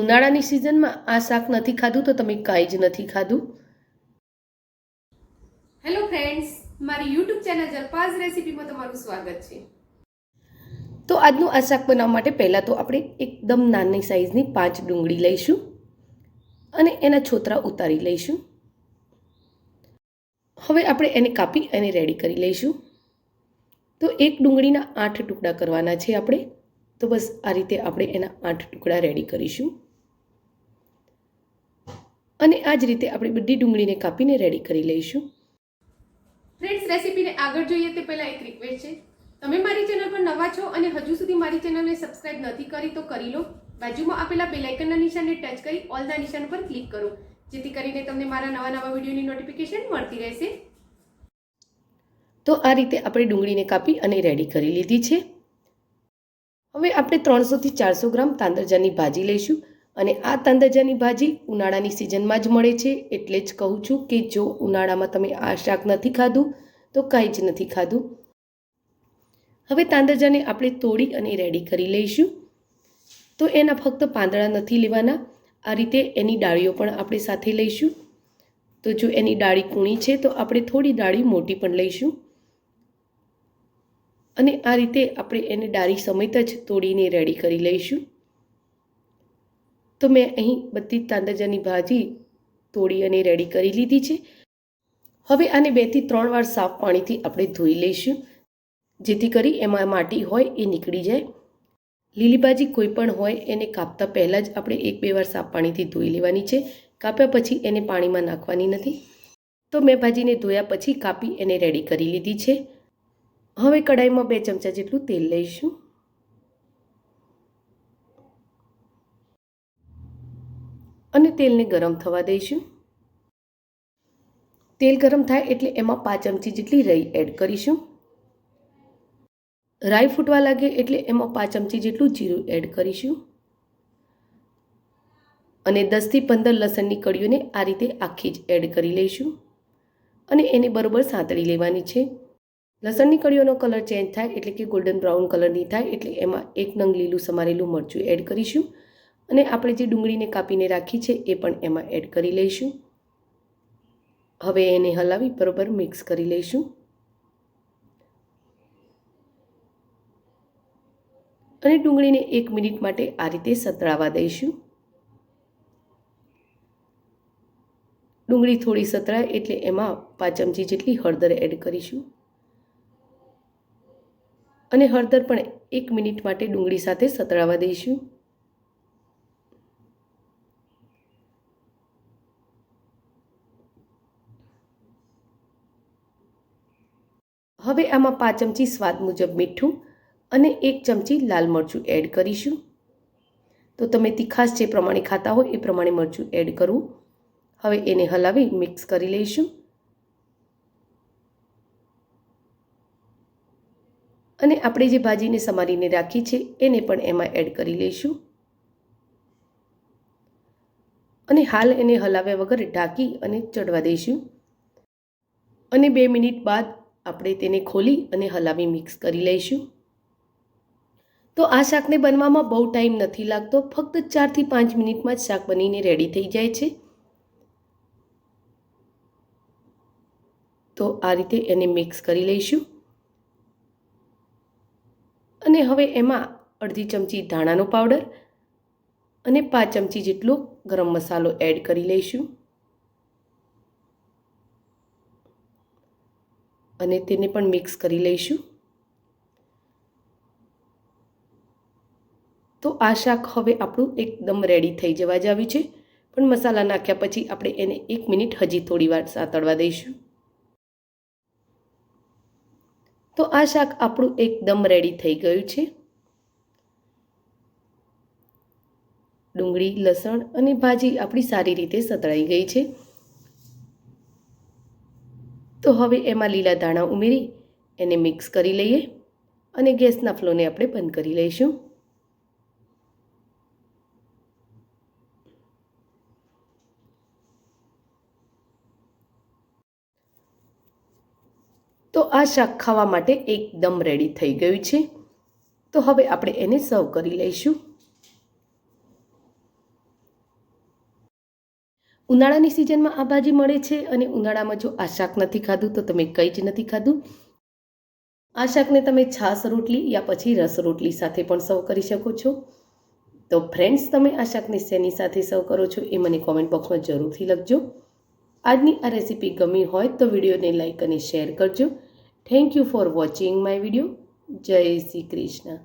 ઉનાળાની સિઝનમાં આ શાક નથી ખાધું તો તમે કાંઈ જ નથી ખાધું. હેલો ફ્રેન્ડ્સ મારી યુટ્યુબ ચેનલ જલપાઝ રેસિપીમાં તમારું સ્વાગત છે. તો આજનું આ શાક બનાવવા માટે પહેલાં તો આપણે એકદમ નાની સાઈઝની પાંચ ડુંગળી લઈશું અને એના છોતરા ઉતારી લઈશું. હવે આપણે એને કાપી અને રેડી કરી લઈશું. તો એક ડુંગળીના આઠ ટુકડા કરવાના છે આપણે. તો બસ આ રીતે આપણે એના આઠ ટુકડા રેડી કરીશું. અને આ જ રીતે આપણે બધી ડુંગળીને કાપીને રેડી કરી લઈશું. ફ્રેન્ડ્સ રેસિપીને આગળ જોઈએ તે પહેલાં એક રિક્વેસ્ટ છે. તમે મારી ચેનલ પર નવા છો અને હજુ સુધી મારી ચેનલને સબસ્ક્રાઇબ નથી કરી તો કરી લો. બાજુમાં આપેલા બે લાઇકનના નિશાનને ટચ કરી ઓલના નિશાન પર ક્લિક કરો. જેથી કરીને તમને મારા નવા નવા વિડીયોની નોટિફિકેશન મળતી રહેશે. તો આ રીતે આપણે ડુંગળીને કાપી અને રેડી કરી લીધી છે. હવે આપણે ત્રણસોથી ચારસો ગ્રામ તાંદરજાની ભાજી લઈશું. અને આ તાંદરજાની ભાજી ઉનાળાની સિઝનમાં જ મળે છે, એટલે જ કહું છું કે જો ઉનાળામાં તમે આ શાક નથી ખાધું, તો કાંઈ જ નથી ખાધું. હવે તાંદરજાને આપણે તોડી અને રેડી કરી લઈશું. તો એના ફક્ત પાંદડા નથી લેવાના, આ રીતે એની ડાળીઓ પણ આપણે સાથે લઈશું. તો જો એની ડાળી કૂણી છે, તો આપણે થોડી ડાળી મોટી પણ લઈશું. અને આ રીતે આપણે એને ડાળી સમેત જ તોડીને રેડી કરી લઈશું. તો મેં અહીં બધી તાંદજાની ભાજી તોડી અને રેડી કરી લીધી છે. હવે આને બેથી ત્રણ વાર સાફ પાણીથી આપણે ધોઈ લઈશું. જેથી કરી એમાં માટી હોય એ નીકળી જાય. લીલી ભાજી કોઈ પણ હોય એને કાપતા પહેલાં જ આપણે એક બે વાર સાફ પાણીથી ધોઈ લેવાની છે. કાપ્યા પછી એને પાણીમાં નાખવાની નથી. તો મેં ભાજીને ધોયા પછી કાપી એને રેડી કરી લીધી છે. હવે કડાઈમાં બે ચમચા જેટલું તેલ લઈશું. અને તેલને ગરમ થવા દઈશું. તેલ ગરમ થાય એટલે એમાં પાંચ ચમચી જેટલી રઈ એડ કરીશું. રાઈ ફૂટવા લાગે એટલે એમાં પાંચ ચમચી જેટલું જીરું એડ કરીશું. અને દસથી પંદર લસણની કળીઓને આ રીતે આખી જ એડ કરી લઈશું. અને એને બરાબર સાંતળી લેવાની છે. લસણની કળીઓનો કલર ચેન્જ થાય એટલે કે ગોલ્ડન બ્રાઉન કલરની થાય એટલે એમાં એક નંગ લીલું સમારેલું મરચું એડ કરીશું. અને આપણે જે ડુંગળીને કાપીને રાખી છે એ પણ એમાં એડ કરી લઈશું. હવે એને હલાવી બરોબર મિક્સ કરી લઈશું. અને ડુંગળીને એક મિનિટ માટે આ રીતે સતળાવા દઈશું. ડુંગળી થોડી સતળાય એટલે એમાં પાંચ ચમચી જેટલી હળદર એડ કરીશું. અને હળદર પણ એક મિનિટ માટે ડુંગળી સાથે સતળાવા દઈશું. હવે આમાં પાંચ ચમચી સ્વાદ મુજબ મીઠું અને એક ચમચી લાલ મરચું એડ કરીશું. તો તમે તીખાશ જે પ્રમાણે ખાતા હોય એ પ્રમાણે મરચું એડ કરવું. હવે એને હલાવી મિક્સ કરી લઈશું. અને આપણે જે ભાજીને સમારીને રાખી છે એને પણ એમાં એડ કરી લઈશું. અને હાલ એને હલાવ્યા વગર ઢાંકી અને ચડવા દઈશું. અને બે મિનિટ બાદ આપણે તેને ખોલી અને હલાવી મિક્સ કરી લઈશું. તો આ શાકને બનવામાં બહુ ટાઈમ નથી લાગતો, ફક્ત ચારથી પાંચ મિનિટમાં જ શાક બનીને રેડી થઈ જાય છે. તો આ રીતે એને મિક્સ કરી લઈશું. અને હવે એમાં અડધી ચમચી ધાણાનો પાવડર અને પાંચ ચમચી જેટલો ગરમ મસાલો એડ કરી લઈશું. અને તેને પણ મિક્સ કરી લઈશું. તો આ શાક હવે આપણું એકદમ રેડી થઈ જવા જ આવ્યું છે. પણ મસાલા નાખ્યા પછી આપણે એને એક મિનિટ હજી થોડી વાર સાતળવા દઈશું. તો આ શાક આપણું એકદમ રેડી થઈ ગયું છે. ડુંગળી, લસણ અને ભાજી આપણી સારી રીતે સતળાઈ ગઈ છે. તો હવે એમાં લીલા દાણા ઉમેરી એને મિક્સ કરી લઈએ અને ગેસના ફ્લોને આપણે બંધ કરી લઈશું. તો આ શાક ખાવા માટે એકદમ રેડી થઈ ગયું છે. તો હવે આપણે એને સર્વ કરી લઈશું. ઉનાળાની સિઝનમાં આ ભાજી મળે છે અને ઉનાળામાં જો આ શાક નથી ખાધું, તો તમે કંઈ જ નથી ખાધું. આ શાકને તમે છાશ, રોટલી યા પછી રસ રોટલી સાથે પણ સર્વ કરી શકો છો. તો ફ્રેન્ડ્સ, તમે આ શાકને શેની સાથે સર્વ કરો છો એ મને કોમેન્ટ બોક્સમાં જરૂરથી લખજો. આજની આ રેસીપી ગમી હોય તો વિડીયોને લાઇક અને શેર કરજો. Thank you for watching my video. જય શ્રી કૃષ્ણ.